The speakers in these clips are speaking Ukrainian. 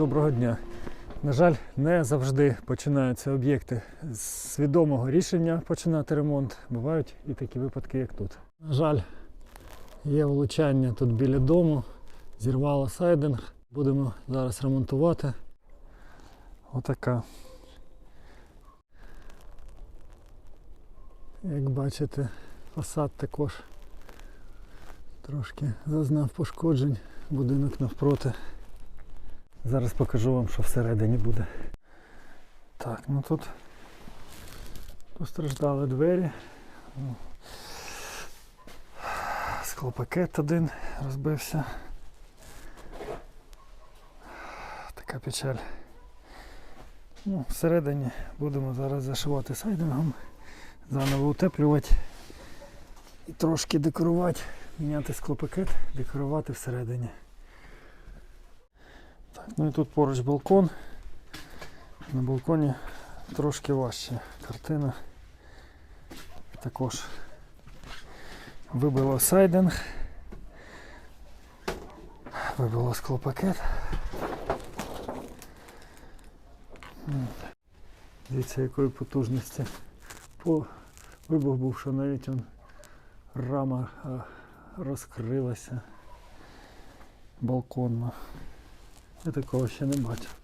Доброго дня. На жаль, не завжди починаються об'єкти з свідомого рішення починати ремонт. Бувають і такі випадки, як тут. На жаль, є влучання тут біля дому, зірвало сайдинг. Будемо зараз ремонтувати. Отака. Як бачите, фасад також трошки зазнав пошкоджень. Будинок навпроти. Зараз покажу вам, що всередині буде. Так, ну тут постраждали двері. Ну, Склопакет один розбився. Така печаль. Ну, всередині будемо зараз зашивати сайдингом, заново утеплювати і трошки декорувати, міняти склопакет, декорувати всередині. Так, ну і тут поруч балкон. На балконі трошки важче картина. Також вибило сайдинг, вибило склопакет. Дивіться, якої потужності. По вибух був, що навіть он рама розкрилася балконна. Я такого ще не бачив.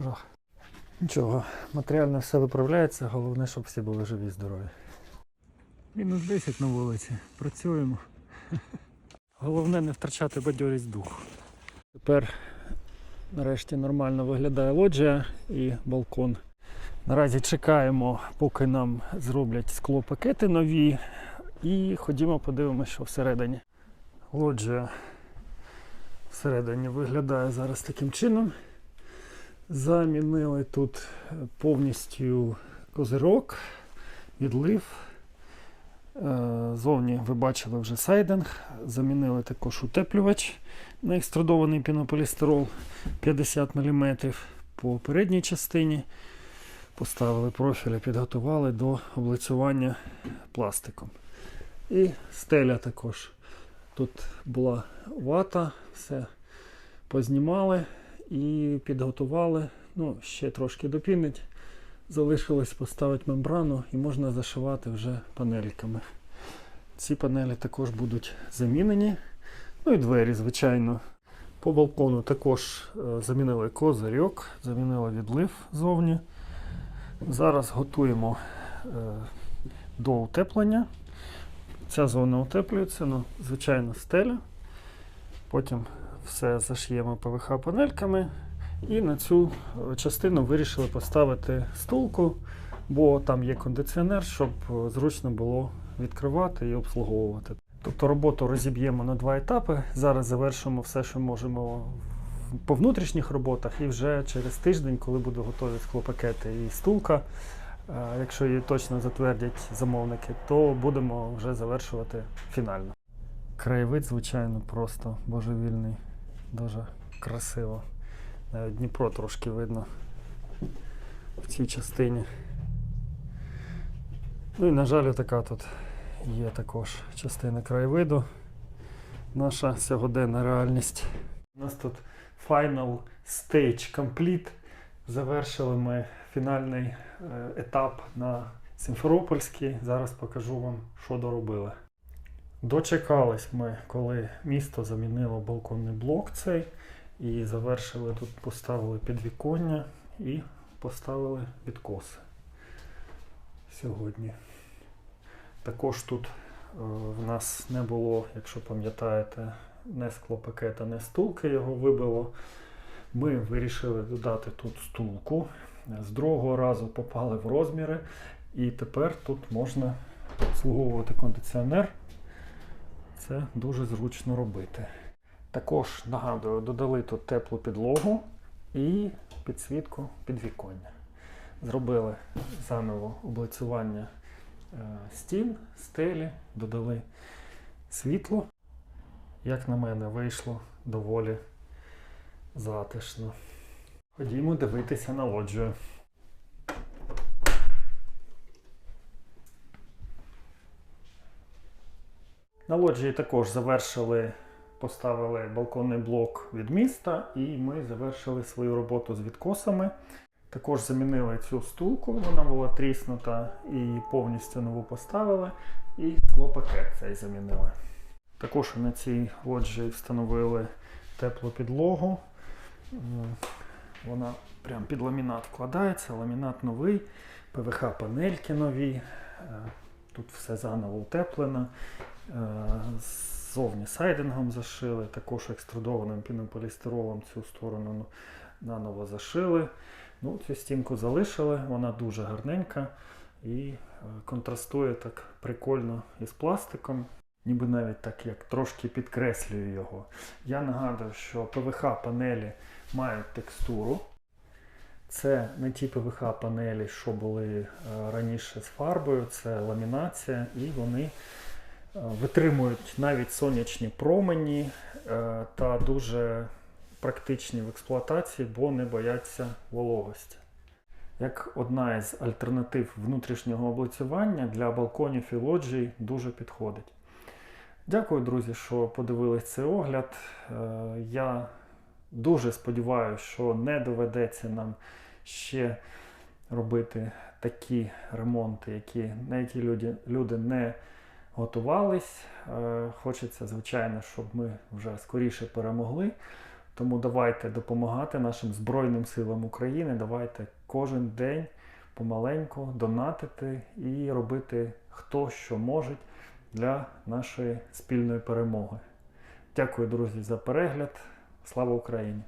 Жах. Нічого, матеріально все виправляється, головне, щоб всі були живі і здорові. Мінус 10 на вулиці. Працюємо. Головне не втрачати бадьорість духу. Тепер нарешті нормально виглядає лоджія і балкон. Наразі чекаємо, поки нам зроблять склопакети нові. І ходімо подивимося, що всередині. Лоджія всередині виглядає зараз таким чином. Замінили тут повністю козирок, відлив. Е, Зовні ви бачили вже сайдинг. Замінили також утеплювач на екструдований пінополістирол 50 мм по передній частині. Поставили профілі, підготували до облицювання пластиком. І стеля також. Тут була вата, все познімали і підготували. Ну, ще трошки допінить. Залишилось поставити мембрану і можна зашивати вже панельками. Ці панелі також будуть замінені. Ну і двері, звичайно. По балкону також е, замінили козирьок, замінили відлив зовні. Зараз готуємо е, до утеплення. Ця зона утеплюється, ну, звичайно, стеля. Потім все зашиємо ПВХ-панельками. І на цю е, частину вирішили поставити стулку, бо там є кондиціонер, щоб е, зручно було відкривати і обслуговувати. Тобто роботу розіб'ємо на два етапи. Зараз завершимо все, що можемо по внутрішніх роботах, і вже через тиждень, коли будуть готові склопакети і стулка, якщо її точно затвердять замовники, то будемо вже завершувати фінально. Краєвид, звичайно, просто божевільний, дуже красиво. Навіть Дніпро трошки видно в цій частині. Ну і, на жаль, така тут є також частина краєвиду. Наша сьогоденна реальність. У нас тут Final Stage Complete. Завершили ми фінальний е, етап на Сімферопольській. Зараз покажу вам, що доробили. Дочекались ми, коли місто замінило балконний блок цей. І завершили тут, поставили підвіконня і поставили відкоси сьогодні. Також тут е, в нас не було, якщо пам'ятаєте, не склопакета, не стулки його вибило. Ми вирішили додати тут стулку. З другого разу попали в розміри, і тепер тут можна обслуговувати кондиціонер. Це дуже зручно робити. Також нагадую, додали тут теплу підлогу і підсвітку підвіконня. Зробили заново облицювання е, стін, стелі, додали світло. Як на мене, вийшло доволі затишно. Ходімо дивитися на лоджію. На лоджії також завершили поставили балконний блок від міста і ми завершили свою роботу з відкосами. Також замінили цю стулку, вона була тріснута і повністю нову поставили. І склопакет цей замінили. Також на цій лоджії встановили теплу підлогу. Вона прям під ламінат вкладається, ламінат новий, ПВХ панельки нові. Е, Тут все заново утеплено. Е, Ззовні сайдингом зашили, також екструдованим пінополістиролом цю сторону ну, наново зашили. Ну, цю стінку залишили, вона дуже гарненька і е, контрастує так прикольно із пластиком, ніби навіть так як трошки підкреслює його. Я нагадую, що ПВХ панелі мають текстуру. Це не ті ПВХ панелі, що були е, раніше з фарбою, це ламінація, і вони е, витримують навіть сонячні промені е, та дуже практичні в експлуатації, бо не бояться вологості. Як одна із альтернатив внутрішнього облицювання для балконів і лоджій дуже підходить. Дякую, друзі, що подивились цей огляд. Е, Я дуже сподіваюся, що не доведеться нам ще робити такі ремонти, які, на які люди, люди не готувались. Е, Хочеться, звичайно, щоб ми вже скоріше перемогли. Тому давайте допомагати нашим Збройним силам України. Давайте кожен день помаленьку донатити і робити хто що може для нашої спільної перемоги. Дякую, друзі, за перегляд. Слава Україні!